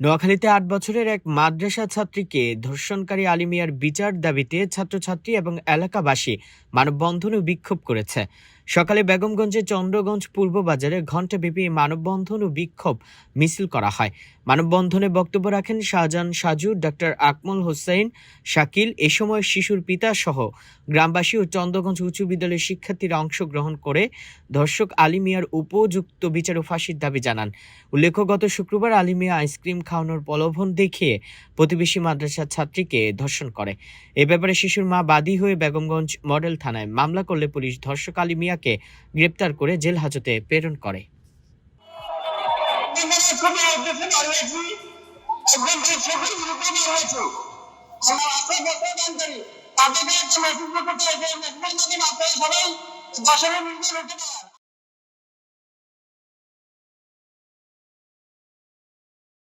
নোয়াখালীতে আট বছরের এক মাদ্রাসা ছাত্রীকে ধর্ষণকারী আলিমিয়ার বিচার দাবিতে ছাত্রছাত্রী এবং এলাকাবাসী মানববন্ধন বিক্ষোভ করেছে। সকালে বেগমগঞ্জের চন্দ্রগঞ্জ পূর্ব বাজারে ঘণ্টাব্যাপী মানববন্ধন ও বিক্ষোভ মিছিল করা হয়। মানববন্ধনে বক্তব্য রাখেন শাহজাহান সাজু ডক্টর আকমল হোসেন, শাকিল, এ সময় শিশুর পিতা সহ গ্রামবাসী ও চন্দ্রগঞ্জ উচ্চ বিদ্যালয়ের শিক্ষার্থীরা অংশগ্রহণ করে ধর্ষক আলী মিয়ার উপযুক্ত বিচার ও ফাঁসির দাবি জানান। উল্লেখ্য, গত শুক্রবার আলী মিয়া আইসক্রিম খাওয়ানোর প্রলোভন দেখিয়ে প্রতিবেশী মাদ্রাসার ছাত্রীকে ধর্ষণ করে। এ ব্যাপারে শিশুর মা বাদী হয়ে বেগমগঞ্জ মডেল থানায় মামলা করলে পুলিশ ধর্ষক আলী মিয়াকে গ্রেপ্তার করে জেল হাজতে প্রেরণ করে।